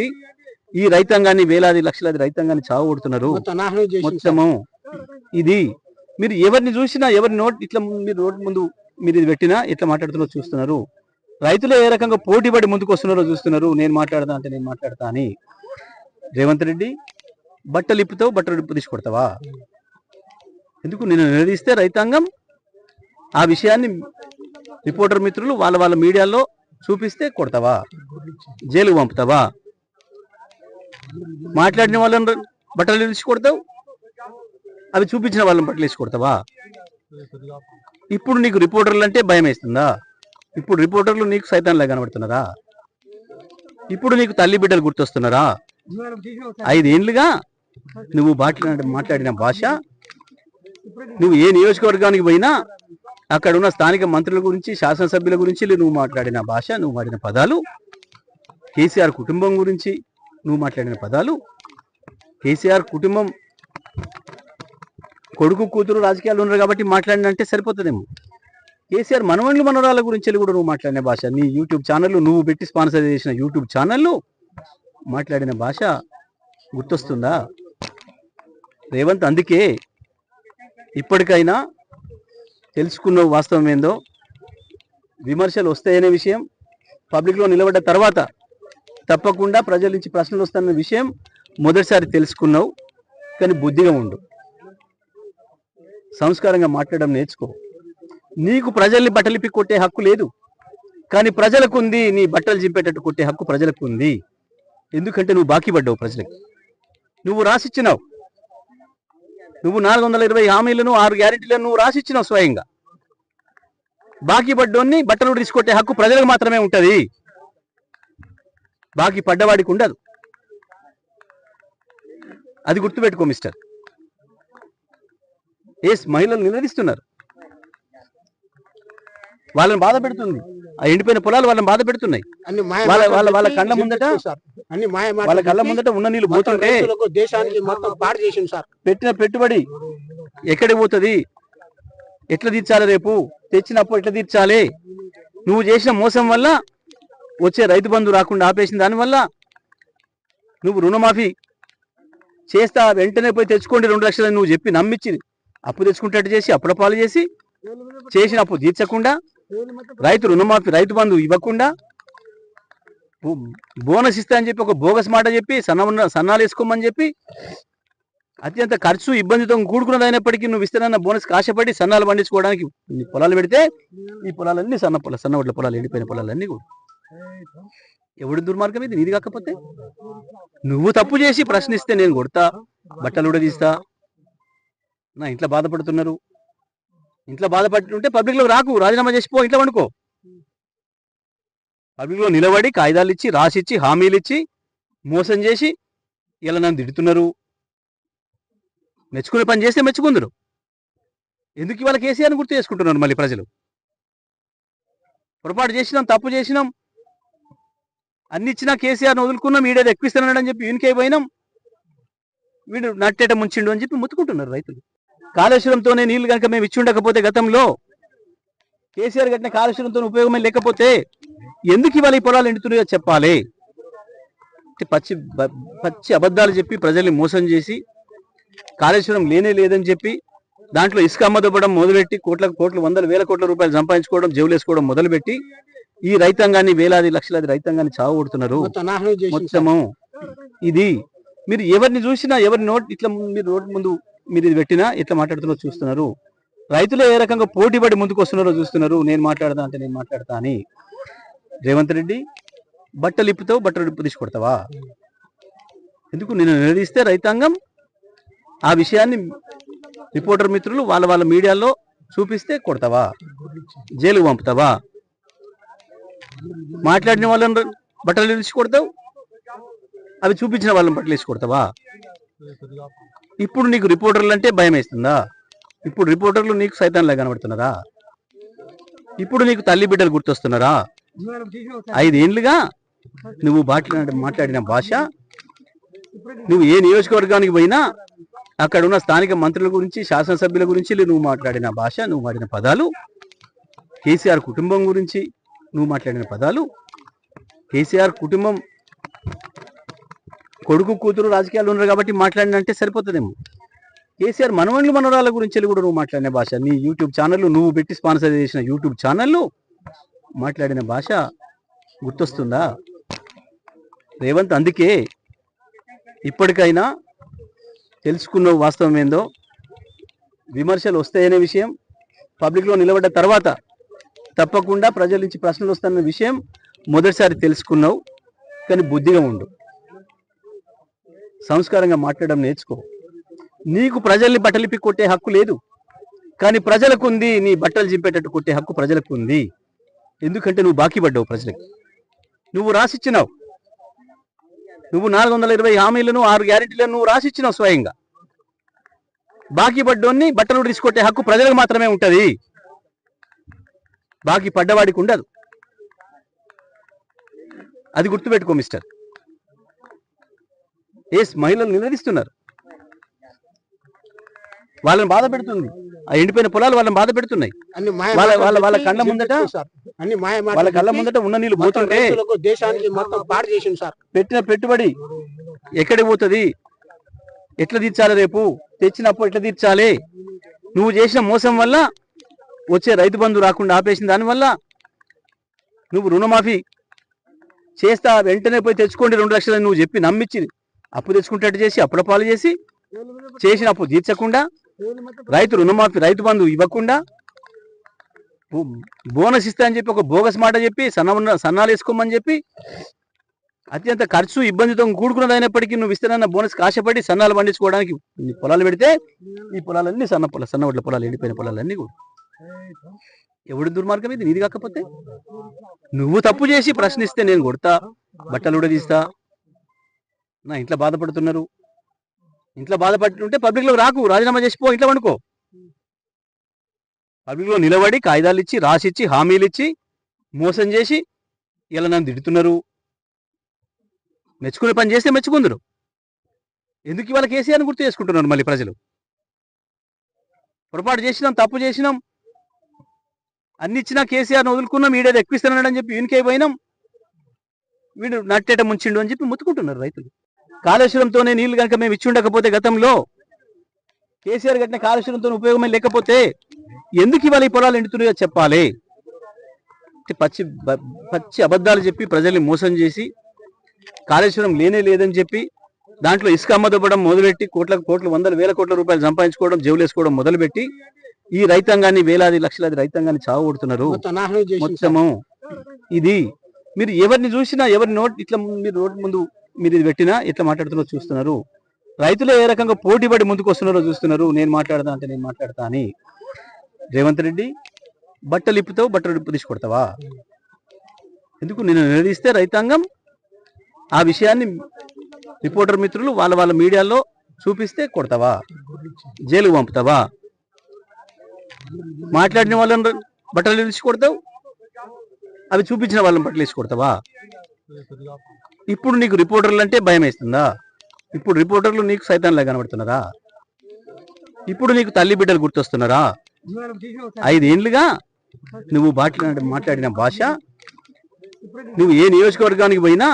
మొదలుపెట్టి ఈ రైతాంగాన్ని వేలాది లక్షలాది రైతాంగాన్ని చావగొడుతున్నారు మొత్తము ఇది. మీరు ఎవరిని చూసినా ఎవరి నోట్ ఇట్లా మీరు నోట్ ముందు మీరు ఇది పెట్టినా ఎట్లా మాట్లాడుతున్నారో చూస్తున్నారు. రైతులు ఏ రకంగా పోటీ పడి ముందుకు వస్తున్నారో చూస్తున్నారు. నేను మాట్లాడతా అంటే నేను మాట్లాడతా అని. రేవంత్ రెడ్డి బట్టలు ఇప్పుతావు బట్టలు ఇప్పు తీసుకొడతావా ఎందుకు? నేను నిలదీస్తే రైతాంగం ఆ విషయాన్ని రిపోర్టర్ మిత్రులు వాళ్ళ వాళ్ళ మీడియాలో చూపిస్తే కొడతావా? జైలుకు పంపుతావా? మాట్లాడిన వాళ్ళని బట్టలు వేసి కొడతావు? అవి చూపించిన వాళ్ళని బట్టలు వేసి కొడతావా? ఇప్పుడు నీకు రిపోర్టర్లు అంటే భయం వేస్తుందా? ఇప్పుడు రిపోర్టర్లు నీకు సైతాన్లా కనబడుతున్నారా? ఇప్పుడు నీకు తల్లి బిడ్డలు గుర్తొస్తున్నారా? ఐదేండ్లుగా నువ్వు మాట్లాడిన మాట్లాడిన భాష నువ్వు ఏ నియోజకవర్గానికి పోయినా అక్కడ ఉన్న స్థానిక మంత్రుల గురించి శాసనసభ్యుల గురించి నువ్వు మాట్లాడిన భాష నువ్వు వాడిన పదాలు కేసీఆర్ కుటుంబం గురించి నువ్వు మాట్లాడిన పదాలు కేసీఆర్ కుటుంబం కొడుకు కూతురు రాజకీయాలు ఉన్నారు కాబట్టి మాట్లాడినంటే సరిపోతుందేమో. కేసీఆర్ మనవన్లు మనవరాల గురించి కూడా నువ్వు మాట్లాడిన భాష. నీ యూట్యూబ్ ఛానల్ నువ్వు పెట్టి స్పాన్సర్ చేసిన యూట్యూబ్ ఛానళ్ళు మాట్లాడిన భాష గుర్తొస్తుందా? రేవంత్ అందుకే ఇప్పటికైనా తెలుసుకున్న వాస్తవం ఏందో? విమర్శలు వస్తాయనే విషయం పబ్లిక్లో నిలబడ్డ తర్వాత తప్పకుండా ప్రజల నుంచి ప్రశ్నలు వస్తున్న విషయం మొదటిసారి తెలుసుకున్నావు కానీ బుద్ధిగా ఉండు. సంస్కారంగా మాట్లాడడం నేర్చుకో. నీకు ప్రజల్ని బట్టలిపి కొట్టే హక్కు లేదు కానీ ప్రజలకు ఉంది నీ బట్టలు చింపేటట్టు కొట్టే హక్కు ప్రజలకు ఉంది ఎందుకంటే నువ్వు బాకీ పడ్డావు ప్రజలకు. నువ్వు రాసిచ్చినావు. నువ్వు నాలుగు వందల ఇరవై హామీలను ఆరు గ్యారెంటీలను నువ్వు రాసిచ్చినావు స్వయంగా. బాకీ పడ్డోన్ని బట్టలు తీసుకొట్టే హక్కు ప్రజలకు మాత్రమే ఉంటుంది. బాకీ పడ్డవాడికి ఉండదు. అది గుర్తుపెట్టుకో మిస్టర్. ఎస్ మహిళలు నిలదీస్తున్నారు వాళ్ళని బాధ పెడుతుంది. ఆ ఎండిపోయిన పొలాలు వాళ్ళని బాధ పెడుతున్నాయి. వాళ్ళ- వాళ్ళ- వాళ్ళ కళ్ళ ముందట అన్ని వాళ్ళ కళ్ళ ముందట ఉన్న నీళ్ళు పోతుంటే దేశానికి మొత్తం పాడు చేసింది సార్. పెట్టిన పెట్టుబడి ఎక్కడికి పోతుంది? ఎట్లా తీర్చాలి రేపు? తెచ్చినప్పుడు ఎట్లా తీర్చాలి? నువ్వు చేసిన మోసం వల్ల వచ్చే రైతు బంధు రాకుండా ఆపేసిన దానివల్ల నువ్వు రుణమాఫీ చేస్తా వెంటనే పోయి తెచ్చుకోండి రెండు లక్షలు నువ్వు చెప్పి నమ్మించి అప్పు తెచ్చుకుంటట్టు చేసి అప్పుల పాలు చేసి చేసిన అప్పు తీర్చకుండా రైతు రుణమాఫీ రైతు బంధు ఇవ్వకుండా బోనస్ ఇస్తా అని చెప్పి ఒక బోగస్ మాట చెప్పి సన్న ఉన్న సన్నాలు వేసుకోమని చెప్పి అత్యంత ఖర్చు ఇబ్బందితో కూడుకున్నది అయినప్పటికీ నువ్వు ఇస్తానన్న బోనస్ ఆశపడి సన్నాలు పండించుకోవడానికి పొలాలు పెడితే ఈ పొలాలన్నీ సన్న పొల సన్న ఒడ్ల పొలాలు ఎండిపోయిన పొలాలన్నీ కూడా. ఎవడు దుర్మార్గం ఇది? నీది కాకపోతే? నువ్వు తప్పు చేసి ప్రశ్నిస్తే నేను కొడతా బట్టలు కూడా తీస్తా నా ఇంట్లో బాధపడుతున్నారు. ఇంట్లో బాధపడుతుంటే పబ్లిక్లో రాకు రాజీనామా చేసిపో ఇంట్లో వండుకో పబ్లిక్లో నిలబడి కాగితాలు ఇచ్చి రాసిచ్చి హామీలు ఇచ్చి మోసం చేసి ఇలా నన్ను తిడుతున్నారు. మెచ్చుకునే పని చేస్తే మెచ్చుకుందరు. ఎందుకు ఇవాళ కేసీఆర్ని గుర్తు చేసుకుంటున్నారు మళ్ళీ ప్రజలు? పొరపాటు చేసినాం తప్పు చేసినాం అన్ని ఇచ్చినా కేసీఆర్ని వదులుకున్నాం ఈడేది ఎక్కిస్తున్నాడని చెప్పి వీనికే పోయినాం. వీడు నట్టేట ముంచిండు అని చెప్పి ముత్తుకుంటున్నారు రైతులు. కాళేశ్వరంతోనే నీళ్ళు కనుక మేము ఇచ్చి ఉండకపోతే గతంలో కేసీఆర్ కట్టిన కాళేశ్వరంతో ఉపయోగమే లేకపోతే ఎందుకు ఇవాళ ఈ పొలాలు ఎండుతున్నాయో చెప్పాలి. పచ్చి పచ్చి అబద్ధాలు చెప్పి ప్రజల్ని మోసం చేసి కాళేశ్వరం లేనే లేదని చెప్పి దాంట్లో ఇసుక అమ్మదవ్వడం మొదలుపెట్టి కోట్ల కోట్లు వందల వేల కోట్ల రూపాయలు సంపాదించుకోవడం జవులేసుకోవడం మొదలుపెట్టి ఈ రైతాంగాన్ని వేలాది లక్షలాది రైతాంగాన్ని చావగొడుతున్నారు. మొత్తము ఇది. మీరు ఎవరిని చూసినా ఎవరి నోట్ ఇట్లా మీరు నోట్ ముందు మీరు ఇది పెట్టినా ఎట్లా మాట్లాడుతున్నారో చూస్తున్నారు. రైతులు ఏ రకంగా పోటీ పడి ముందుకు వస్తున్నారో చూస్తున్నారు. నేను మాట్లాడతా అంటే నేను మాట్లాడతా అని. రేవంత్ రెడ్డి బట్టలు ఇప్పుతావు బట్టలు ఇప్పు తీసుకొడతావా ఎందుకు? నేను నిలదీస్తే రైతాంగం ఆ విషయాన్ని రిపోర్టర్ మిత్రులు వాళ్ళ వాళ్ళ మీడియాలో చూపిస్తే కొడతావా? జైలుకు పంపుతావా? మాట్లాడిన వాళ్ళని బట్టలు తీసి కొడతావు? అవి చూపించిన వాళ్ళని బట్టలు వేసి కొడతావా? ఇప్పుడు నీకు రిపోర్టర్లు అంటే భయం వేస్తుందా? ఇప్పుడు రిపోర్టర్లు నీకు సైతాన్లా కనబడుతున్నారా? ఇప్పుడు నీకు తల్లి బిడ్డలు గుర్తొస్తున్నారా? ఐదేండ్లుగా నువ్వు మాట్లాడిన మాట్లాడిన భాష నువ్వు ఏ నియోజకవర్గానికి పోయినా అక్కడ ఉన్న స్థానిక మంత్రుల గురించి శాసనసభ్యుల గురించి నువ్వు మాట్లాడిన భాష నువ్వు వాడిన పదాలు కేసీఆర్ కుటుంబం గురించి నువ్వు మాట్లాడిన పదాలు కేసీఆర్ కుటుంబం కొడుకు కూతురు రాజకీయాలు ఉన్నారు కాబట్టి మాట్లాడినంటే సరిపోతుందేమో. కేసీఆర్ మనవన్లు మనవరాల గురించి కూడా నువ్వు మాట్లాడిన భాష. నీ యూట్యూబ్ ఛానల్ నువ్వు పెట్టి స్పాన్సర్ చేసిన యూట్యూబ్ ఛానల్లో మాట్లాడిన భాష గుర్తొస్తుందా? రేవంత్ అందుకే ఇప్పటికైనా తెలుసుకున్న వాస్తవం ఏందో? విమర్శలు వస్తాయనే విషయం పబ్లిక్లో నిలబడ్డ తర్వాత తప్పకుండా ప్రజల నుంచి ప్రశ్నలు వస్తున్న విషయం మొదటిసారి తెలుసుకున్నావు కానీ బుద్ధిగా ఉండు. సంస్కారంగా మాట్లాడడం నేర్చుకో. నీకు ప్రజల్ని బట్టలిపి కొట్టే హక్కు లేదు కానీ ప్రజలకు ఉంది నీ బట్టలు చింపేటట్టు కొట్టే హక్కు ప్రజలకు ఉంది ఎందుకంటే నువ్వు బాకీ పడ్డావు ప్రజలకు. నువ్వు రాసిచ్చినావు. నువ్వు నాలుగు వందల ఇరవై హామీలను ఆరు గ్యారెంటీలను నువ్వు రాసిచ్చినావు స్వయంగా. బాకీ పడ్డోన్ని బట్టలు తీసుకొట్టే హక్కు ప్రజలకు మాత్రమే ఉంటది. బాకీ పడ్డవాడికి ఉండదు. అది గుర్తుపెట్టుకో మిస్టర్. ఎస్ మహిళలు నిలదీస్తున్నారు. వాళ్ళని బాధ పెడుతుంది. ఆ ఎండిపోయిన పొలాలు వాళ్ళని బాధ పెడుతున్నాయి. వాళ్ళ- వాళ్ళ- కళ్ళ ముందట వాళ్ళ కళ్ళ ముందట ఉన్న నీళ్ళు పోతుంటే దేశానికి మొత్తం పాడు చేసింది సార్. పెట్టిన పెట్టుబడి ఎక్కడికి పోతుంది? ఎట్లా తీర్చాలి రేపు? తెచ్చినప్పుడు ఎట్లా తీర్చాలి? నువ్వు చేసిన మోసం వల్ల వచ్చే రైతు బంధు రాకుండా ఆపేసిన దానివల్ల నువ్వు రుణమాఫీ చేస్తా వెంటనే పోయి తెచ్చుకోండి రెండు లక్షలు నువ్వు చెప్పి నమ్మించి అప్పు తెచ్చుకుంటట్టు చేసి అప్పుల పాలు చేసి చేసిన అప్పు తీర్చకుండా రైతు రుణమాఫీ రైతు బంధు ఇవ్వకుండా బోనస్ ఇస్తా అని చెప్పి ఒక బోగస్ మాట చెప్పి సన్న ఉన్న సన్నాలు వేసుకోమని చెప్పి అత్యంత ఖర్చు ఇబ్బందితో కూడుకున్నదైనప్పటికీ నువ్వు ఇస్తానన్న బోనస్ ఆశపడి సన్నాలు పండించుకోవడానికి పొలాలు పెడితే ఈ పొలాలన్నీ సన్న పొల సన్నవడ్ల పొలాలు ఎండిపోయిన పొలాలన్నీ కూడా. ఎవడు దుర్మార్గం ఇది? నీది కాకపోతే? నువ్వు తప్పు చేసి ప్రశ్నిస్తే నేను కొడతా బట్టలు కూడా తీస్తా నా ఇంట్లో బాధపడుతున్నారు. ఇంట్లో బాధపడుతుంటే పబ్లిక్లో రాకు రాజీనామా చేసిపో ఇంట్లో వండుకో పబ్లిక్లో నిలబడి కాగితాలు ఇచ్చి రాసిచ్చి హామీలు ఇచ్చి మోసం చేసి ఇలా నన్ను తిడుతున్నారు. మెచ్చుకునే పని చేస్తే మెచ్చుకుందరు. ఎందుకు ఇవాళ కేసీఆర్ని గుర్తు చేసుకుంటున్నారు మళ్ళీ ప్రజలు? పొరపాటు చేసినాం తప్పు చేసినాం అన్ని ఇచ్చినా కేసీఆర్ని వదులుకున్నాం ఈడేది ఎక్కిస్తున్నాడని చెప్పి వీనికే పోయినాం. వీడు నట్టేట ముంచిండు అని చెప్పి ముత్తుకుంటున్నారు రైతులు. కాళేశ్వరంతోనే నీళ్ళు కనుక మేము ఇచ్చి ఉండకపోతే గతంలో కేసీఆర్ కట్టిన కాళేశ్వరంతో ఉపయోగమే లేకపోతే ఎందుకు ఇవాళ ఈ పొలాలు ఎండుతున్నాయో చెప్పాలి. పచ్చి పచ్చి అబద్ధాలు చెప్పి ప్రజల్ని మోసం చేసి కాళేశ్వరం లేనే లేదని చెప్పి దాంట్లో ఇసుక అమ్మదవ్వడం మొదలుపెట్టి కోట్ల కోట్లు వందల వేల కోట్ల రూపాయలు సంపాదించుకోవడం జవులేసుకోవడం మొదలుపెట్టి ఈ రైతాంగాన్ని వేలాది లక్షలాది రైతాంగాన్ని చావగొడుతున్నారు. మొత్తము ఇది. మీరు ఎవరిని చూసినా ఎవరి నోట్ ఇట్లా మీరు రోడ్ ముందు మీరు ఇది పెట్టినా ఇట్లా మాట్లాడుతున్నా చూస్తున్నారు. రైతులు ఏ రకంగా పోటీపడి ముందుకు వస్తున్నారో చూస్తున్నారు. నేను మాట్లాడతా అంటే నేను మాట్లాడతా అని. రేవంత్ రెడ్డి బట్టలు ఇప్పుతావు బట్టలు ఇప్పు తీసుకొడతావా ఎందుకు? నేను నిలదీస్తే రైతాంగం ఆ విషయాన్ని రిపోర్టర్ మిత్రులు వాళ్ళ వాళ్ళ మీడియాలో చూపిస్తే కొడతావా? జైలుకు పంపుతావా? మాట్లాడిన వాళ్ళని బట్టలు తీసి కొడతావు? అవి చూపించిన వాళ్ళని బట్టలు వేసి కొడతావా? ఇప్పుడు నీకు రిపోర్టర్లు అంటే భయం వేస్తుందా? ఇప్పుడు రిపోర్టర్లు నీకు సైతాన్లా కనబడుతున్నారా? ఇప్పుడు నీకు తల్లి బిడ్డలు గుర్తొస్తున్నారా? ఐదేండ్లుగా నువ్వు మాట్లాడిన మాట్లాడిన భాష నువ్వు ఏ నియోజకవర్గానికి పోయినా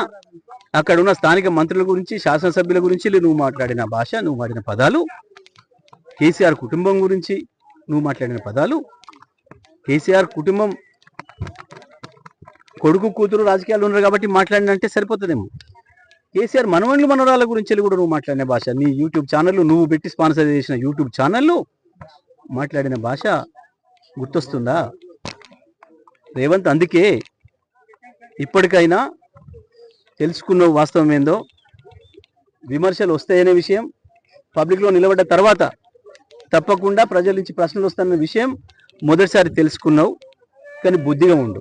అక్కడ ఉన్న స్థానిక మంత్రుల గురించి శాసనసభ్యుల గురించి నువ్వు మాట్లాడిన భాష నువ్వు వాడిన పదాలు కేసీఆర్ కుటుంబం గురించి నువ్వు మాట్లాడిన పదాలు కేసీఆర్ కుటుంబం కొడుకు కూతురు రాజకీయాలు ఉన్నారు కాబట్టి మాట్లాడినంటే సరిపోతుందేమో. కేసీఆర్ మనవన్లు మనవరాల గురించి కూడా నువ్వు మాట్లాడిన భాష. నీ యూట్యూబ్ ఛానల్ నువ్వు పెట్టి స్పాన్సర్ చేసిన యూట్యూబ్ ఛానల్ మాట్లాడిన భాష గుర్తొస్తుందా? రేవంత్ అందుకే ఇప్పటికైనా తెలుసుకున్న వాస్తవం ఏందో? విమర్శలు వస్తాయనే విషయం. పబ్లిక్లో నిలబడ్డ తర్వాత తప్పకుండా ప్రజల నుంచి ప్రశ్నలు వస్తున్న విషయం మొదటిసారి తెలుసుకున్నావు కానీ బుద్ధిగా ఉండు.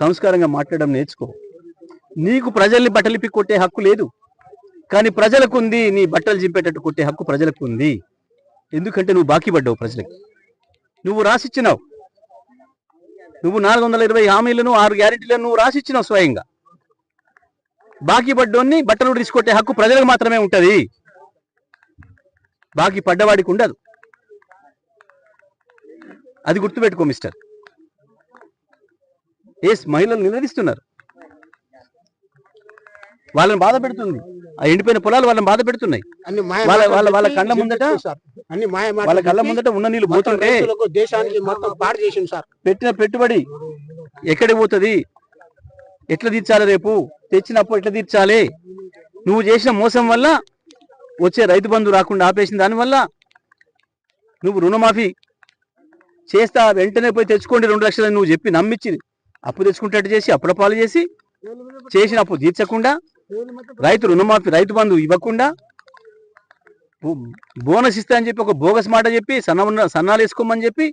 సంస్కారంగా మాట్లాడడం నేర్చుకో. నీకు ప్రజల్ని బట్టలిపి కొట్టే హక్కు లేదు కానీ ప్రజలకు ఉంది నీ బట్టలు చింపేటట్టు కొట్టే హక్కు ప్రజలకు ఉంది ఎందుకంటే నువ్వు బాకీ పడ్డావు ప్రజలకు. నువ్వు రాసిచ్చినావు. నువ్వు నాలుగు వందల ఇరవై హామీలను ఆరు గ్యారెంటీలను నువ్వు రాసిచ్చినావు స్వయంగా. బాకీ పడ్డోన్ని బట్టలు తీసుకొట్టే హక్కు ప్రజలకు మాత్రమే ఉంటది. బాకీ పడ్డవాడికి ఉండదు. అది గుర్తుపెట్టుకో మిస్టర్. ఎస్ మహిళలు నిలదీస్తున్నారు. వాళ్ళని బాధ పెడుతుంది. ఆ ఎండిపోయిన పొలాలు వాళ్ళని బాధ పెడుతున్నాయి. వాళ్ళ- వాళ్ళ- కళ్ళ ముందట అన్ని వాళ్ళ కళ్ళ ముందట ఉన్న మొత్తం పోతుంటే దేశానికి మొత్తం పాడు చేసింది సార్. పెట్టిన పెట్టుబడి ఎక్కడికి పోతుంది? ఎట్లా తీర్చాలి రేపు? తెచ్చినప్పుడు ఎట్లా తీర్చాలి? నువ్వు చేసిన మోసం వల్ల వచ్చే రైతు బంధు రాకుండా ఆపేసిన దానివల్ల నువ్వు రుణమాఫీ చేస్తా వెంటనే పోయి తెచ్చుకోండి రెండు లక్షలు నువ్వు చెప్పి నమ్మించి అప్పు తెచ్చుకుంటట్టు చేసి అప్పుల పాలు చేసి చేసిన అప్పు తీర్చకుండా రైతు రుణమాఫీ రైతు బంధు ఇవ్వకుండా బోనస్ ఇస్తా అని చెప్పి ఒక బోగస్ మాట చెప్పి సన్న ఉన్న- సన్నాలు వేసుకోమని చెప్పి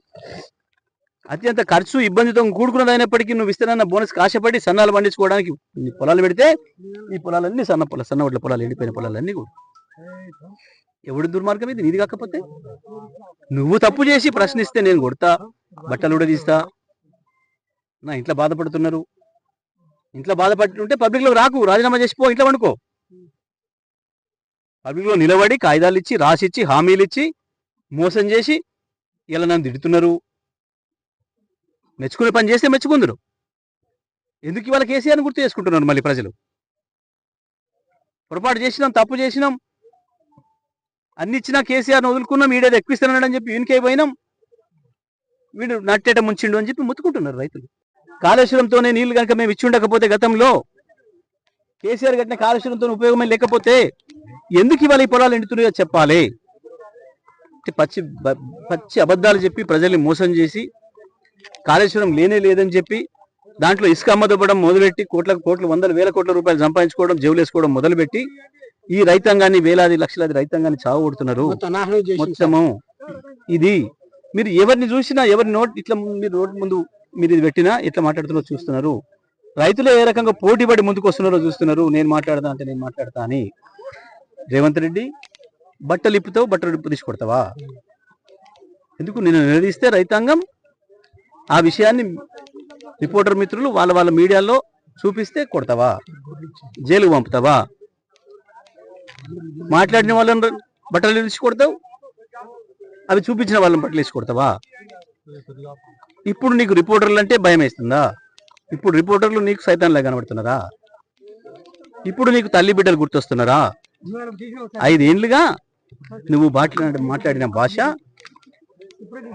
అత్యంత ఖర్చు ఇబ్బందితో కూడుకున్నది అయినప్పటికీ నువ్వు ఇస్తానన్న బోనస్ ఆశపడి సన్నాలు పండించుకోవడానికి పొలాలు పెడితే ఈ పొలాలన్నీ సన్న పొల సన్న పొలాలు ఎండిపోయిన పొలాలన్నీ కూడా. ఎవడు దుర్మార్గం ఇది? నీది కాకపోతే? నువ్వు తప్పు చేసి ప్రశ్నిస్తే నేను కొడతా బట్టలు ఉడదీస్తా. నా ఇంట్లో బాధపడుతున్నారు. ఇంట్లో బాధపడుతుంటే పబ్లిక్లో రాకు రాజీనామా చేసిపో ఇంట్లో వండుకో పబ్లిక్లో నిలబడి కాగితాలు ఇచ్చి రాసిచ్చి హామీలు ఇచ్చి మోసం చేసి ఇలా నన్ను తిడుతున్నారు. మెచ్చుకునే పని చేస్తే మెచ్చుకుందరు. ఎందుకు ఇవాళ కేసీఆర్ని గుర్తు చేసుకుంటున్నారు మళ్ళీ ప్రజలు? పొరపాటు చేసినాం తప్పు చేసినాం అన్ని ఇచ్చినా కేసీఆర్ని వదులుకున్నాం ఈడేది ఎక్కిస్తున్నాడని చెప్పి వీనికే పోయినాం. వీడు నట్టేట ముంచిండు అని చెప్పి ముత్తుకుంటున్నారు రైతులు. కాళేశ్వరంతోనే నీళ్ళు కనుక మేము ఇచ్చి ఉండకపోతే గతంలో కేసీఆర్ కట్టిన కాళేశ్వరంతో ఉపయోగమే లేకపోతే ఎందుకు ఇవాళ ఈ పొలాలు ఎండుతున్నాయో చెప్పాలి. పచ్చి పచ్చి అబద్ధాలు చెప్పి ప్రజల్ని మోసం చేసి కాళేశ్వరం లేనే లేదని చెప్పి దాంట్లో ఇసుక అమ్మదవ్వడం మొదలుపెట్టి కోట్ల కోట్లు వందల వేల కోట్ల రూపాయలు సంపాదించుకోవడం జవులేసుకోవడం మొదలుపెట్టి ఈ రైతాంగాన్ని వేలాది లక్షలాది రైతాంగాన్ని చావగొడుతున్నారు. మొత్తము ఇది మీరు ఎవరిని చూసినా ఎవరి నోట్ ఇట్లా మీరు రోడ్డు ముందు మీరు ఇది పెట్టినా ఇట్లా మాట్లాడుతున్నా చూస్తున్నారు. రైతులు ఏ రకంగా పోటీ పడి ముందుకు వస్తున్నారో చూస్తున్నారు. నేను మాట్లాడతా అంటే నేను మాట్లాడతా అని. రేవంత్ రెడ్డి బట్టలు ఇప్పుతావు బట్టలు ఇప్పు తీసుకొడతావా ఎందుకు? నేను నిలదీస్తే రైతాంగం ఆ విషయాన్ని రిపోర్టర్ మిత్రులు వాళ్ళ వాళ్ళ మీడియాలో చూపిస్తే కొడతావా? జైలుకు పంపుతావా? మాట్లాడిన వాళ్ళని బట్టలు వేసి కొడతావు? అవి చూపించిన వాళ్ళని బట్టలు వేసి కొడతావా? ఇప్పుడు నీకు రిపోర్టర్లు అంటే భయం వేస్తుందా? ఇప్పుడు రిపోర్టర్లు నీకు సైతాన్లా కనబడుతున్నారా? ఇప్పుడు నీకు తల్లి బిడ్డలు గుర్తొస్తున్నారా? ఐదేండ్లుగా నువ్వు మాట్లాడి మాట్లాడిన భాష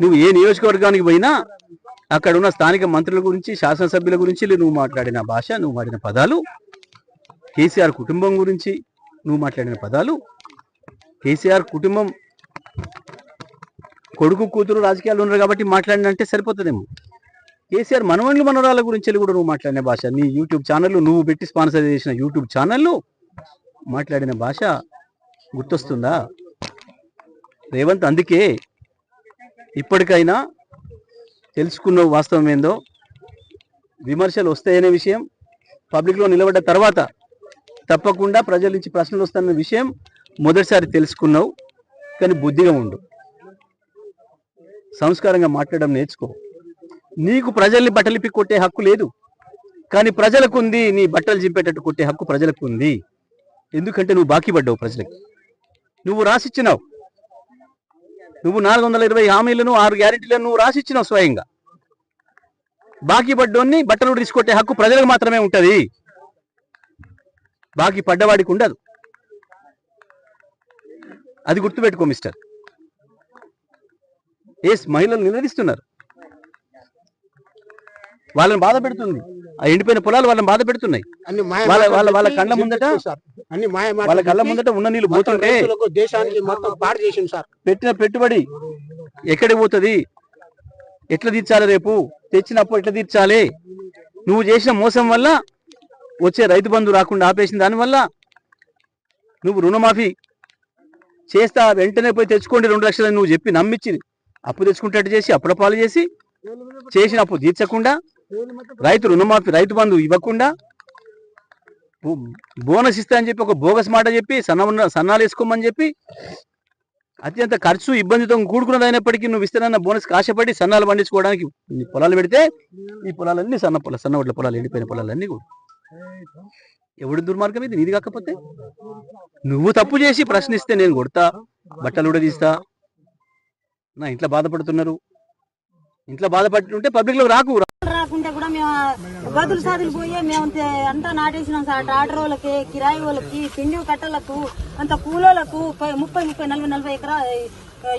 నువ్వు ఏ నియోజకవర్గానికి పోయినా అక్కడ ఉన్న స్థానిక మంత్రుల గురించి శాసనసభ్యుల గురించి నువ్వు మాట్లాడిన భాష నువ్వు వాడిన పదాలు కేసీఆర్ కుటుంబం గురించి నువ్వు మాట్లాడిన పదాలు కేసీఆర్ కుటుంబం కొడుకు కూతురు రాజకీయాలు ఉన్నారు కాబట్టి మాట్లాడినంటే సరిపోతుందేమో. కేసీఆర్ మనవన్లు మనవరాల గురించి కూడా నువ్వు మాట్లాడిన భాష. నీ యూట్యూబ్ ఛానల్ నువ్వు పెట్టి స్పాన్సర్ చేసిన యూట్యూబ్ ఛానల్లో మాట్లాడిన భాష గుర్తొస్తుందా? రేవంత్ అందుకే ఇప్పటికైనా తెలుసుకున్న వాస్తవం ఏందో? విమర్శలు వస్తాయనే విషయం. పబ్లిక్లో నిలబడ్డ తర్వాత తప్పకుండా ప్రజల నుంచి ప్రశ్నలు వస్తున్న విషయం మొదటిసారి తెలుసుకున్నావు కానీ బుద్ధిగా ఉండు. సంస్కారంగా మాట్లాడడం నేర్చుకో. నీకు ప్రజల్ని బట్టలిపి కొట్టే హక్కు లేదు కానీ ప్రజలకు ఉంది నీ బట్టలు చింపేటట్టు కొట్టే హక్కు ప్రజలకు ఉంది ఎందుకంటే నువ్వు బాకీ పడ్డావు ప్రజలకు. నువ్వు రాసిచ్చినావు. నువ్వు నాలుగు వందల ఇరవై హామీలను ఆరు గ్యారెంటీలను నువ్వు రాసిచ్చినావు స్వయంగా. బాకీ పడ్డోన్ని బట్టలు తీసుకొట్టే హక్కు ప్రజలకు మాత్రమే ఉంటుంది. బాకీ పడ్డవాడికి ఉండదు. అది గుర్తుపెట్టుకో మిస్టర్. ఎస్ మహిళలు నిలదీస్తున్నారు. వాళ్ళని బాధ పెడుతుంది. ఆ ఎండిపోయిన పొలాలు వాళ్ళని బాధ పెడుతున్నాయి. వాళ్ళ- వాళ్ళ- కళ్ళ ముందట అన్ని వాళ్ళ కళ్ళ ముందట ఉన్న మొత్తం పోతుంటే రైతులకు దేశానికి మొత్తం పాడు చేసింది సార్. పెట్టిన పెట్టుబడి ఎక్కడికి పోతుంది? ఎట్లా తీర్చాలి రేపు? తెచ్చినప్పుడు ఎట్లా తీర్చాలి? నువ్వు చేసిన మోసం వల్ల వచ్చే రైతు బంధు రాకుండా ఆపేసిన దానివల్ల నువ్వు రుణమాఫీ చేస్తా వెంటనే పోయి తెచ్చుకోండి రెండు లక్షలు నువ్వు చెప్పి నమ్మించి అప్పు తెచ్చుకుంటట్టు చేసి అప్పుల పాలు చేసి చేసిన అప్పు తీర్చకుండా రైతు రుణమాఫీ రైతు బంధు ఇవ్వకుండా బోనస్ ఇస్తా అని చెప్పి ఒక బోగస్ మాట చెప్పి సన్న ఉన్న- సన్నాలు వేసుకోమని చెప్పి అత్యంత ఖర్చు ఇబ్బందితో కూడుకున్నదైనప్పటికీ నువ్వు ఇస్తానన్న బోనస్ ఆశపడి సన్నాలు పండించుకోవడానికి పొలాలు పెడితే ఈ పొలాలన్నీ సన్న పొలాలు సన్న ఒడ్ల పొలాలు ఎండిపోయిన పొలాలన్నీ కూడా. ఎవడు దుర్మార్గం ఇది? నీది కాకపోతే? నువ్వు తప్పు చేసి ప్రశ్నిస్తే నేను కొడతా బట్టలు ఉడదీస్తా. నా ఇంట్లో బాధపడుతున్నారు. ఇంట్లో బాధపడుతుంటే పబ్లిక్లో రాకు. రాకుంటే కూడా మేము బదులు గదులు సాదులు పోయి మేము అంతా నాటేసినాం సార్. ట్రాక్టర్ వాళ్ళకి కిరాయి వాళ్ళకి పిండి కట్టలకు అంత కూలోలకు ముప్పై ముప్పై నలభై నలభై ఎకరా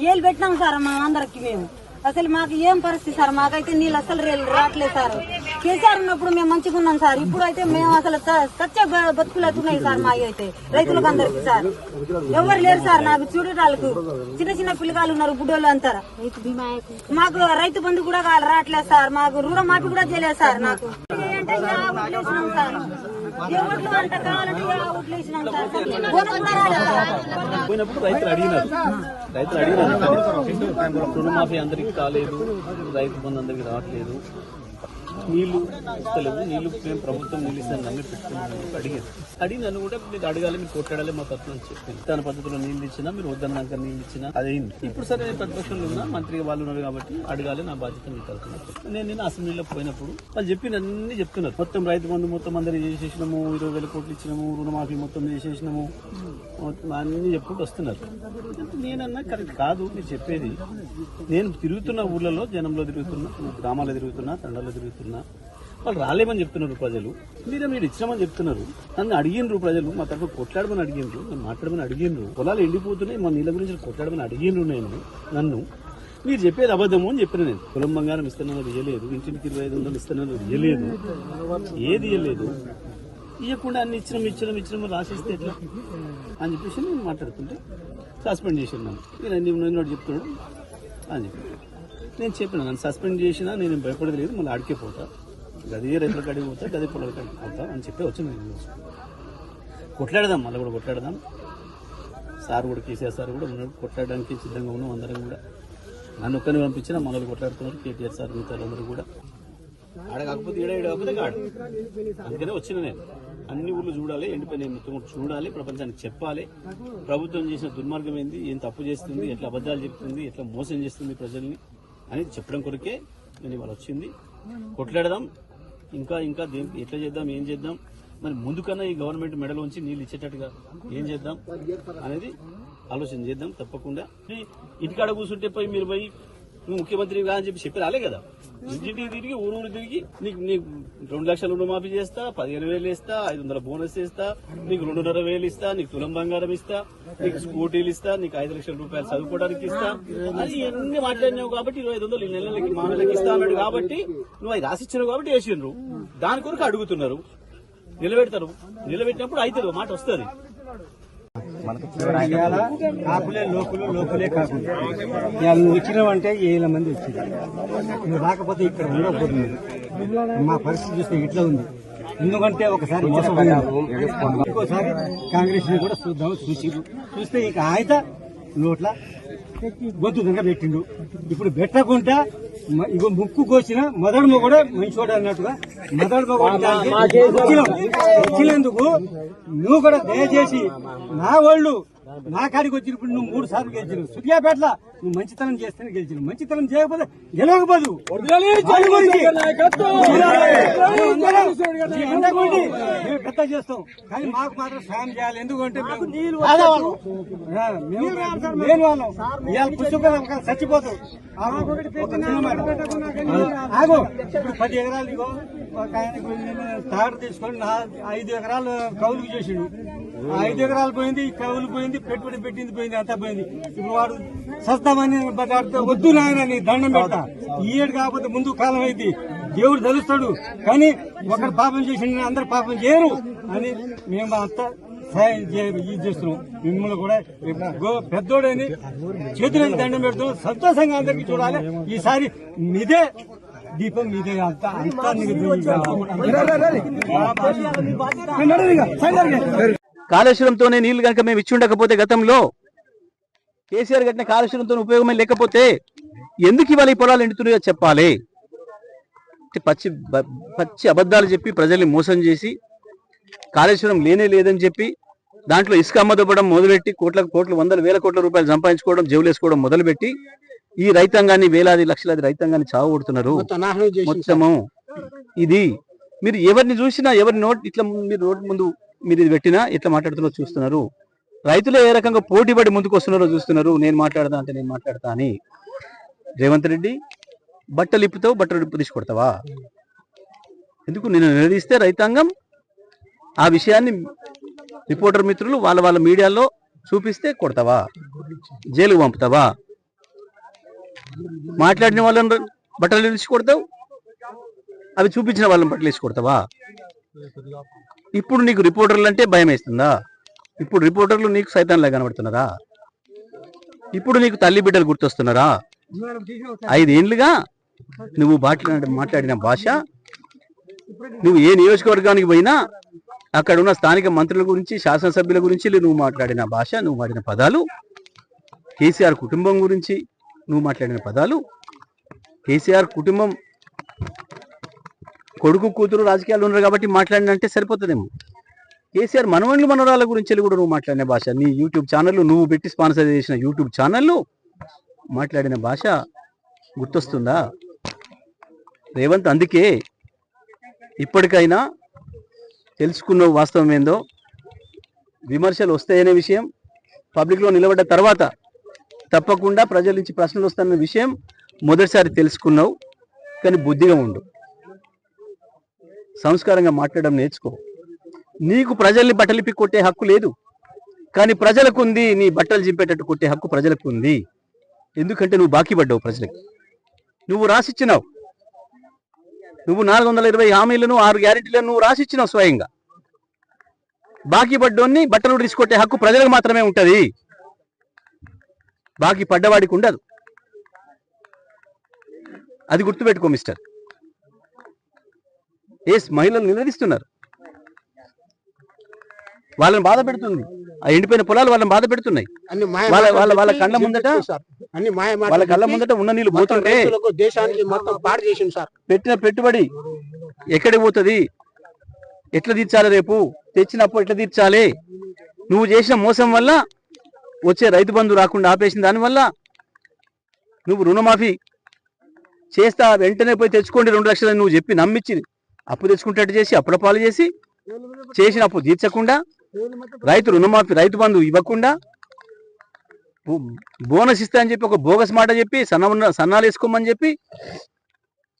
ఏళ్ళు పెట్టినాం సార్ మా అందరికి మేము. అసలు మాకు ఏం పరిస్థితి సార్? మాకైతే నీళ్ళు అసలు రావట్లేదు సార్. కేసీఆర్ ఉన్నప్పుడు మేము మంచిగా ఉన్నాం సార్. ఇప్పుడు అయితే మేము అసలు సత్య బతుకులు అవుతున్నాయి సార్ మా అయితే రైతులకు అందరికి సార్. ఎవరు లేరు సార్ నాకు చూడటాలకు. చిన్న చిన్న పిల్లగాలు ఉన్నారు బుడ్డోళ్ళు అంటారా మాకు రైతు బంధు కూడా రావట్లేదు సార్. మాకు రుణ మాఫీ కూడా చేయలేదు సార్ నాకు పోయినప్పుడు రైతులు అడిగినారు. రైతులు అడిగినారు. రుణమాఫీ అందరికి కాలేదు. రైతు బంధు అందరికి రావట్లేదు. నీళ్ళు ఇస్తలేవు. నీళ్ళు మేము ప్రభుత్వం నీళ్ళు ఇస్తాను నమ్మి పెట్టుకున్నాను అడిగారు. అడిగి నన్ను కూడా మీరు అడగాలి మీరు కొట్టాడాలి మా తత్వం అని చెప్పింది తన పద్ధతిలో నీళ్ళు ఇచ్చినా మీరు వద్దన్నాక నీళ్ళు ఇచ్చినా అదైంది ఇప్పుడు సరే నేను ప్రతిపక్షంలో ఉన్నా మంత్రి వాళ్ళు ఉన్నారు కాబట్టి అడగాలి నా బాధ్యత మీకు అవుతున్నారు నేను నిన్న అసెంబ్లీలో పోయినప్పుడు వాళ్ళు చెప్పిన అన్ని చెప్తున్నారు. మొత్తం రైతు బంధు మొత్తం అందరూ చేసేసినాము ఇరవై వేల కోట్లు ఇచ్చినాము రుణమాఫీ మొత్తం చేసేసినాము అన్ని చెప్పుకుంటూ వస్తున్నారు. నేనన్నా కరెక్ట్ కాదు మీరు చెప్పేది. నేను తిరుగుతున్న ఊర్లలో జనంలో తిరుగుతున్నా గ్రామాల్లో తిరుగుతున్నా తండాల్లో తిరుగుతున్నా. వాళ్ళు రాలేమని చెప్తున్నారు ప్రజలు. మీరే మీరు ఇచ్చామని చెప్తున్నారు. నన్ను అడిగినరు ప్రజలు. మా తరఫున కొట్లాడమని అడిగినరు. నన్ను మాట్లాడమని అడిగినరు. పొలాలు ఎండిపోతున్నాయి. మా నీళ్ళ గురించి కొట్లాడమని అడిగినరు నేను. నన్ను. మీరు చెప్పేది అబద్ధము అని చెప్పిన నేను. కులం బంగారం ఇస్తున్నది ఇయ్యలేదు. ఇంటికి ఇరవై ఐదు వందలు ఇస్తున్నది ఇయ్యలేదు. ఏది ఇయ్యలేదు. ఇవ్వకుండా అన్ని ఇచ్చిన ఇచ్చిన ఇచ్చిన రాసిస్తే ఎట్లా? అని చెప్పేసి నేను మాట్లాడుతుంటే సస్పెండ్ చేసాను నన్ను. నేను అన్ని చెప్తున్నాడు అని చెప్పి. నేను చెప్పిన నన్ను సస్పెండ్ చేసినా నేను భయపడేది లేదు మళ్ళీ ఆడికే పోతా. గది రైతుల కాడికి పోతా గదే పొలాల కాడికి పోతా అని చెప్పి వచ్చింది నేను. కొట్లాడదాం మళ్ళీ కూడా కొట్లాడదాం. సార్ కూడా కేసీఆర్ సార్ కూడా ఉన్నాడు. కొట్లాడడానికి సిద్ధంగా ఉన్నాం అందరం కూడా. నన్ను ఒక్కరిని పంపించిన మనల్ని కొట్లాడుతున్నారు కేటీఆర్ సార్ మిగతా అందరూ కూడా. ఆడ కాకపోతే ఈడ ఈడ కాకపోతే ఆడ అందుకనే వచ్చిన నేను. అన్ని ఊర్లు చూడాలి ఎండిపోయిన మొత్తం కూడా చూడాలి ప్రపంచానికి చెప్పాలి. ప్రభుత్వం చేసిన దుర్మార్గం ఏంది ఏం తప్పు చేస్తుంది ఎట్లా అబద్ధాలు చెప్తుంది ఎట్లా మోసం చేస్తుంది ప్రజల్ని. అనేది చెప్పడం కొరకే నేను ఇవాళ వచ్చింది. కొట్లాడదాం. ఇంకా ఇంకా ఎట్లా చేద్దాం ఏం చేద్దాం? మరి ముందుకన్నా ఈ గవర్నమెంట్ మెడలోంచి నీళ్ళు ఇచ్చేటట్టుగా ఏం చేద్దాం అనేది ఆలోచన చేద్దాం తప్పకుండా. ఇంటికాడ కూర్చుంటే పోయి మీరు పోయి నువ్వు ముఖ్యమంత్రి కా అని చెప్పి చెప్పి రాలే కదా. ఇంటింటికి తిరిగి ఊరు ఊరు తిరిగి నీకు నీకు రెండు లక్షల రుణమాఫీ చేస్తా పదిహేను వేలు ఇస్తా ఐదు వందల బోనస్ ఇస్తా నీకు రెండున్నర వేలు ఇస్తా నీకు తులం బంగారం ఇస్తా నీకు స్కూటీలు ఇస్తా నీకు ఐదు లక్షల రూపాయలు చదువుకోవడానికి ఇస్తా. అది ఎన్ని మాట్లాడినావు కాబట్టి ఇరవై ఐదు వందలు ఈ నెలలకి మా నెలకి ఇస్తా అన్నాడు కాబట్టి నువ్వు అది రాసిచ్చినావు కాబట్టి వేసిండ్రు దాని కొరకు అడుగుతున్నారు. నిలబెడతారు. నిలబెట్టినప్పుడు అవుతుంది మాట వస్తుంది. కాపులే లోకులు లోకులే కాకుండా ఇవాళ నువ్వు వచ్చినావంటే ఏళ్ళ మంది వచ్చింది నువ్వు రాకపోతే ఇక్కడ ఉండకపోతుంది మా పరిస్థితి చూస్తే ఇట్లా ఉంది. ఎందుకంటే ఒకసారి ఇంకోసారి కాంగ్రెస్ని కూడా చూద్దాం చూసి చూస్తే ఇక ఆయన నోట్ల గొంతు దంగ పెట్టిండు ఇప్పుడు పెట్టకుండా ఇగో ముక్కు కోసిన మొదడు కూడా మంచివాడు అన్నట్టుగా. మొదడు మొగోడు నువ్వు కూడా దయచేసి నా వాళ్ళు నా కాడికి వచ్చినప్పుడు నువ్వు మూడు సార్లు గెలిచినావు. సూర్యాపేటలో నువ్వు మంచితనం చేస్తేనే గెలిచినావు. మంచితనం చేయకపోతే గెలవకపోదు. పెద్ద చేస్తాం. కానీ మాకు మాత్రం సాయం చేయాలి. ఎందుకంటే లేని వాళ్ళం. ఇవాళ పుస్తకం చచ్చిపోతాం. ఆగు. ఇప్పుడు పది ఎకరాలు నేను తాడు తీసుకొని ఐదు ఎకరాలు కౌలుకు చేసిండు. ఐదు ఎకరాలు పోయింది కౌలు పోయింది పెట్టుబడి పెట్టింది పోయింది అంతా పోయింది. ఇప్పుడు వాడు సస్తామని వద్దు నాయన నీ దండం పెడతా. ఈ ఏడు కాకపోతే ముందు కాలం అయింది. దేవుడు తెలుస్తాడు. కానీ ఒకరు పాపం చేసి అందరు పాపం చేయరు అని మేము అంతా సహాయం ఇది చేస్తున్నాం. మిమ్మల్ని కూడా పెద్దోడని చేతులకు దండం పెడుతున్నాం సంతోషంగా అందరికి చూడాలి. ఈసారి మీదే దీపం మీదే అంతా అంతా కాళేశ్వరంతోనే నీళ్ళు కనుక మేము ఇచ్చి ఉండకపోతే గతంలో కేసీఆర్ కట్టిన కాళేశ్వరంతో ఉపయోగమే లేకపోతే ఎందుకు ఇవాళ ఈ పొలాలు ఎండుతున్నాయో చెప్పాలి? పచ్చి పచ్చి అబద్ధాలు చెప్పి ప్రజల్ని మోసం చేసి కాళేశ్వరం లేనే లేదని చెప్పి దాంట్లో ఇసుక అమ్మదొబ్బడం మొదలుపెట్టి కోట్ల కోట్ల వందల వేల కోట్ల రూపాయలు సంపాదించుకోవడం జేవులేసుకోవడం మొదలుపెట్టి ఈ రైతాంగాన్ని వేలాది లక్షలాది రైతాంగాన్ని చావగొడుతున్నారు. మొత్తము. ఇది మీరు ఎవరిని చూసినా ఎవరి నోట్ ఇట్లా మీరు రోడ్డు ముందు మీరు ఇది పెట్టినా ఇట్లా మాట్లాడుతున్నారో చూస్తున్నారు. రైతులు ఏ రకంగా పోటీ పడి ముందుకు వస్తున్నారో చూస్తున్నారు. నేను మాట్లాడతా అంటే నేను మాట్లాడతా అని. రేవంత్ రెడ్డి బట్టలు ఇప్పుతావు బట్టలు ఇప్పు తీసుకొడతావా? ఎందుకు? నేను నిలదీస్తే రైతాంగం ఆ విషయాన్ని రిపోర్టర్ మిత్రులు వాళ్ళ వాళ్ళ మీడియాలో చూపిస్తే కొడతావా? జైలుకు పంపుతావా? మాట్లాడిన వాళ్ళని బట్టలు వేసి కొడతావు అవి చూపించిన వాళ్ళని బట్టలు వేసి కొడతావా ఇప్పుడు నీకు రిపోర్టర్లు అంటే భయం వేస్తుందా ఇప్పుడు రిపోర్టర్లు నీకు సైతాన్లా కనబడుతున్నారా? ఇప్పుడు నీకు తల్లి బిడ్డలు గుర్తొస్తున్నారా? ఐదేండ్లుగా నువ్వు మాట్లాడిన మాట్లాడిన భాష నువ్వు ఏ నియోజకవర్గానికి పోయినా అక్కడ ఉన్న స్థానిక మంత్రుల గురించి శాసనసభ్యుల గురించి నువ్వు మాట్లాడిన భాష నువ్వు వాడిన పదాలు కేసీఆర్ కుటుంబం గురించి నువ్వు మాట్లాడిన పదాలు కేసీఆర్ కుటుంబం కొడుకు కూతురు రాజకీయాలు ఉన్నారు కాబట్టి మాట్లాడినంటే సరిపోతుందేమో. కేసీఆర్ మనవన్లు మనవరాల గురించి కూడా నువ్వు మాట్లాడిన భాష. నీ యూట్యూబ్ ఛానల్ నువ్వు పెట్టి స్పాన్సర్ చేసిన యూట్యూబ్ ఛానల్లో మాట్లాడిన భాష గుర్తొస్తుందా? రేవంత్ అందుకే ఇప్పటికైనా తెలుసుకున్న వాస్తవం ఏందో? విమర్శలు వస్తాయనే విషయం. పబ్లిక్లో నిలబడ్డ తర్వాత తప్పకుండా ప్రజల నుంచి ప్రశ్నలు వస్తాయన్న విషయం మొదటిసారి తెలుసుకున్నావు. కానీ బుద్ధిగా ఉండు. సంస్కారంగా మాట్లాడడం నేర్చుకో. నీకు ప్రజల్ని బట్టలిపి కొట్టే హక్కు లేదు. కానీ ప్రజలకు ఉంది నీ బట్టలు చింపేటట్టు కొట్టే హక్కు ప్రజలకు ఉంది ఎందుకంటే నువ్వు బాకీ పడ్డావు ప్రజలకు. నువ్వు రాసిచ్చినావు. నువ్వు నాలుగు వందల ఇరవై హామీలను ఆరు గ్యారెంటీలను నువ్వు రాసిచ్చినావు స్వయంగా. బాకీ పడ్డోన్ని బట్టలు తీసుకొట్టే హక్కు ప్రజలకు మాత్రమే ఉంటుంది. బాకీ పడ్డవాడికి ఉండదు. అది గుర్తుపెట్టుకో మిస్టర్. ఎస్ మహిళలు నిలదీస్తున్నారు. వాళ్ళని బాధ పెడుతుంది. ఆ ఎండిపోయిన పొలాలు వాళ్ళని బాధ పెడుతున్నాయి. వాళ్ళ- వాళ్ళ- వాళ్ళ కళ్ళ ముందట అన్ని వాళ్ళ కళ్ళ ముందట ఉన్న నీళ్ళు పోతుంటే రైతులకు దేశానికి మొత్తం పాడు చేసింది సార్. పెట్టిన పెట్టుబడి ఎక్కడికి పోతుంది? ఎట్లా తీర్చాలి రేపు? తెచ్చినప్పుడు ఎట్లా తీర్చాలి? నువ్వు చేసిన మోసం వల్ల వచ్చే రైతు బంధు రాకుండా ఆపేసిన దానివల్ల నువ్వు రుణమాఫీ చేస్తా వెంటనే పోయి తెచ్చుకోండి రెండు లక్షలు నువ్వు చెప్పి నమ్మించి అప్పు తెచ్చుకుంటట్టు చేసి అప్పుల పాలు చేసి చేసిన అప్పు తీర్చకుండా రైతు రుణమాఫీ రైతు బంధు ఇవ్వకుండా బోనస్ ఇస్తా అని చెప్పి ఒక బోగస్ మాట చెప్పి సన్న ఉన్న- సన్నాలు వేసుకోమని చెప్పి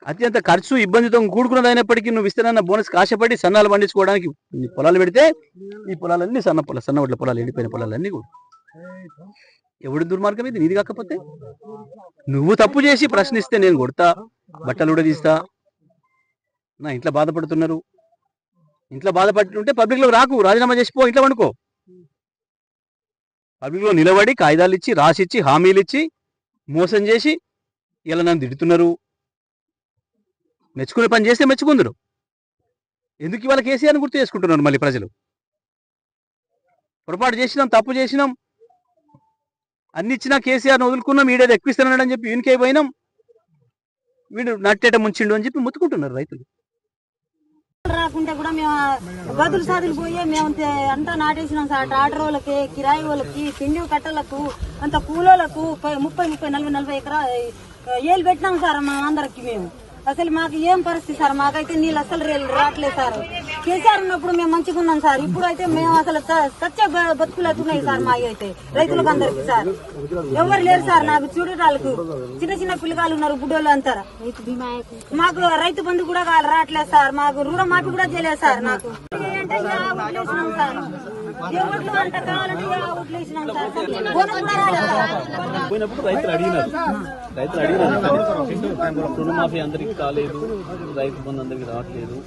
అత్యంత ఖర్చు ఇబ్బందితో కూడుకున్నదైనప్పటికీ నువ్వు ఇస్తానన్న బోనస్ ఆశపడి సన్నాలు పండించుకోవడానికి పొలాలు పెడితే ఈ పొలాలన్నీ సన్న పొల సన్న వడ్ల పొలాలు ఎండిపోయిన పొలాలన్నీ కూడా. ఎవడు దుర్మార్గం ఇది? నీది కాకపోతే? నువ్వు తప్పు చేసి ప్రశ్నిస్తే నేను కొడతా బట్టలు కూడా తీస్తా నా ఇంట్లో బాధపడుతున్నారు. ఇంట్లో బాధపడుతుంటే పబ్లిక్లో రాకు రాజీనామా చేసిపో ఇంట్లో వండుకో. పబ్లిక్లో నిలబడి కాగితాలు ఇచ్చి రాసిచ్చి హామీలు ఇచ్చి మోసం చేసి ఇలా నన్ను తిడుతున్నారు. మెచ్చుకునే పని చేస్తే మెచ్చుకుందరు. ఎందుకు ఇవాళ కేసీఆర్ని గుర్తు చేసుకుంటున్నారు మళ్ళీ ప్రజలు? పొరపాటు చేసినాం తప్పు చేసినాం. అన్ని ఇచ్చినా కేసీఆర్ని వదులుకున్నాం ఎక్కువ ఇస్తున్నాడని చెప్పి వీనికే పోయినాం వీడు నట్టేట ముంచిండు అని చెప్పి ముత్తుకుంటున్నారు రైతులు. రాకుంటే కూడా మేము గదులు సాదులు పోయి మేము అంతా నాటేసినాం సార్. ట్రాక్టర్ వాళ్ళకి కిరాయి వాళ్ళకి పిండి కట్టలకు అంత కూలోళ్ళకు ముప్పై ముప్పై నలభై నలభై ఎకరా ఏళ్ళు పెట్టినాం సార్ మా అందరికి మేము. అసలు మాకు ఏం పరిస్థితి సార్? మాకైతే నీళ్ళు అసలు రావట్లేదు సార్. కేసీఆర్ ఉన్నప్పుడు మేము మంచిగా ఉన్నాం సార్. ఇప్పుడు అయితే మేము అసలు చ- బతుకులు అవుతున్నాయి సార్ మా అయితే రైతులకు అందరికి సార్. ఎవరు లేరు సార్ నాకు చూడటాలకు. చిన్న చిన్న పిల్లగాలు ఉన్నారు బుడ్డోళ్ళు అంతా. మాకు రైతు బంధు కూడా రావట్లేదు సార్. మాకు రుణ మాట కూడా చేయలేదు సార్ నాకు. అంటే సార్ పోయినప్పుడు రైతులు అడిగినారు. రైతులు అడిగినారు. రుణమాఫీ అందరికి కాలేదు. రైతు బంధు అందరికి రావట్లేదు.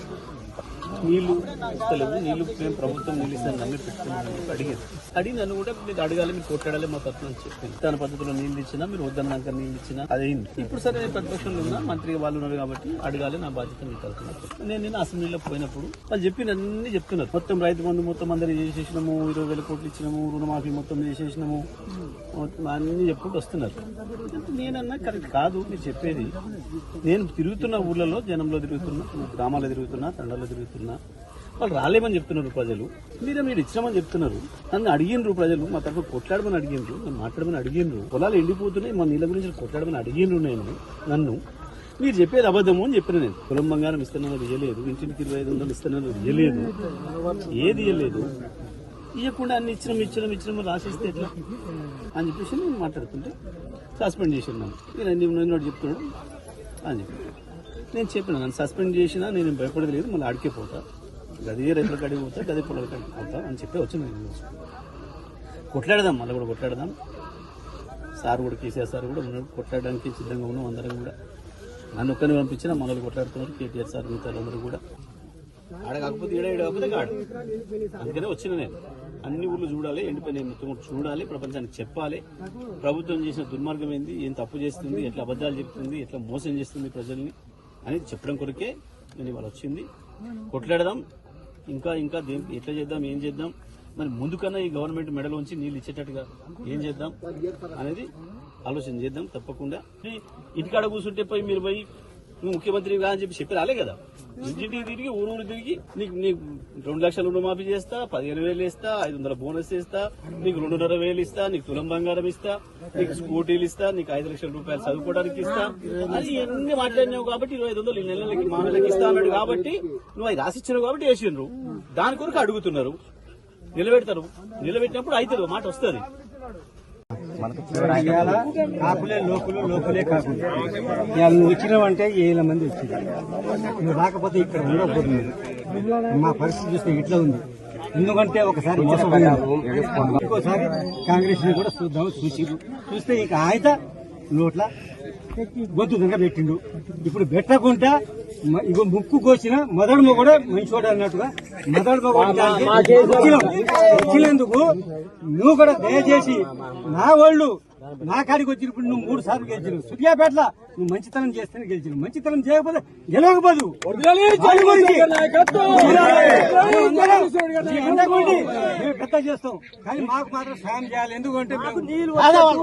నీళ్ళు ఇస్తలేవు. నీళ్ళు మేము ప్రభుత్వం నీళ్ళు ఇస్తాను నమ్మి పెట్టుకున్నాను అడిగారు. అడిగి నన్ను కూడా మీరు అడగాలి మీరు కొట్టాడాలి మా తత్వం అని చెప్పింది తన పద్ధతిలో నీళ్ళు ఇచ్చినా మీరు వద్దన్నాక నీళ్ళు ఇచ్చినా అదేంటి ఇప్పుడు సరే నేను ప్రతిపక్షంలో ఉన్నా మంత్రిగా వాళ్ళు ఉన్నారు కాబట్టి అడగాలి నా బాధ్యత మీకు అవుతున్నారు నేను నిన్న అసెంబ్లీలో పోయినప్పుడు వాళ్ళు చెప్పిన అన్ని చెప్తున్నారు. మొత్తం రైతు బంధు మొత్తం అందరు చేసేసినాము ఇరవై వేల కోట్లు ఇచ్చినాము రుణమాఫీ మొత్తం చేసేసినాము. అన్ని చెప్పుకుంటూ వస్తున్నారు. నేనన్నా కరెక్ట్ కాదు మీరు చెప్పేది. నేను తిరుగుతున్న ఊర్లలో జనంలో తిరుగుతున్నా గ్రామాల్లో తిరుగుతున్నా తండాల్లో తిరుగుతున్నా. వాళ్ళు రాలేమని చెప్తున్నారు ప్రజలు. మీరే మీరు ఇచ్చామని చెప్తున్నారు. నన్ను అడిగినరు ప్రజలు మా తరఫు కొట్లాడమని అడిగినరు నన్ను మాట్లాడమని అడిగినరు పొలాలు ఎండిపోతున్నాయి మా నీళ్ళ గురించి కొట్లాడమని అడిగినరు నేను నన్ను. మీరు చెప్పేది అబద్ధము అని చెప్పిన నేను. పొలం బంగారం ఇస్తున్నది ఇయ్యలేదు ఇంటికి ఇరవై ఐదు వందలు ఇస్తున్నది ఇయ్యలేదు. ఏది ఇయ్యలేదు? ఇవ్వకుండా అన్ని ఇచ్చిన ఇచ్చినాం ఇచ్చినాం రాసిస్తే ఎట్లా? అని చెప్పేసి నేను మాట్లాడుతుంటే సస్పెండ్ చేసాను నన్ను. నేను అన్ని చెప్తున్నాడు అని చెప్పి నేను చెప్పిన నన్ను సస్పెండ్ చేసినా నేను భయపడలేదు లేదు మళ్ళీ అడికే పోతా. గది రైతుల కాడికి పోతా గది పొలాల కాడికి పోతా అని చెప్పి వచ్చింది నేను కొట్లాడదాం మళ్ళీ కూడా కొట్లాడదాం. సార్ కూడా కేసీఆర్ సార్ కూడా ఉన్నాడు కొట్లాడడానికి సిద్ధంగా ఉన్నాం అందరం కూడా. నన్ను ఒక్కరిని పంపించిన మనల్ని కొట్లాడుతున్నారు కేటీఆర్ సార్ మిగతా అందరూ కూడా. ఆడ కాకపోతే ఈడ ఈడ కాకపోతే అందుకనే వచ్చిన నేను. అన్ని ఊర్లు చూడాలి ఎండిపోయిన మొత్తం చూడాలి ప్రపంచానికి చెప్పాలి. ప్రభుత్వం చేసిన దుర్మార్గం ఏంది ఏం తప్పు చేస్తుంది ఎట్లా అబద్ధాలు చెప్తుంది ఎట్లా మోసం చేస్తుంది ప్రజల్ని. అనేది చెప్పడం కొరకే నేను ఇవాళ వచ్చింది. కొట్లాడదాం. ఇంకా ఇంకా దేనికి ఎట్లా చేద్దాం ఏం చేద్దాం? మరి ముందుకన్నా ఈ గవర్నమెంట్ మెడలోంచి నీళ్ళు ఇచ్చేటట్టుగా ఏం చేద్దాం అనేది ఆలోచన చేద్దాం తప్పకుండా. ఇంటికాడ కూర్చుంటే పోయి మీరు పోయి నువ్వు ముఖ్యమంత్రి అని చెప్పి చెప్పి రాలే కదా. ఇంటింటికి తిరిగి ఊరు ఊరు తిరిగి నీకు నీకు రెండు లక్షల రుణమాఫీ చేస్తా పదిహేను వేలు ఇస్తా ఐదు వందల బోనస్ ఇస్తా నీకు రెండున్నర వేలు ఇస్తా నీకు తులం బంగారం ఇస్తా నీకు స్కూటీలు ఇస్తా నీకు ఐదు లక్షల రూపాయలు చదువుకోవడానికి ఇస్తా. అది ఎన్ని మాట్లాడినావు కాబట్టి ఇరవై ఐదు వందలు ఈ నెలలకి మా నెలకి ఇస్తా అన్నాడు కాబట్టి నువ్వు అది రాసిచ్చినావు కాబట్టి వేసిండ్రు దాని కొరకు అడుగుతున్నారు. నిలబెడతారు. నిలబెట్టినప్పుడు అవుతుంది మాట వస్తుంది. ఇవాళ కాకులే లోకులు లోకులే కాకులు. ఇవాళ నువ్వు వచ్చినావంటే ఏళ్ళ మంది వచ్చింది నువ్వు రాకపోతే ఇక్కడ ఉండకపోతుంది మా పరిస్థితి చూస్తే ఇట్లా ఉంది. ఎందుకంటే ఒకసారి ఇంకోసారి కాంగ్రెస్ని కూడా చూద్దాం చూసిరు. చూస్తే ఇక ఆయన నోట్ల గొంతు పెట్టిండు ఇప్పుడు పెట్టకుండా ఇగో ముక్కు కోసిన కూడా మంచివాడు అన్నట్టుగా మొదడు మొగోడు వచ్చినందుకు నువ్వు కూడా దయచేసి నా వాళ్ళు నా కాడికి వచ్చినప్పుడు నువ్వు మూడు సార్లు గెలిచినావు. సూర్యాపేటలో నువ్వు మంచితనం చేస్తేనే గెలిచినావు. మంచితనం చేయకపోతే గెలవకపోదు. మేము పెద్ద చేస్తాం. కానీ మాకు మాత్రం సాయం చేయాలి. ఎందుకంటే మేము- వాళ్ళం.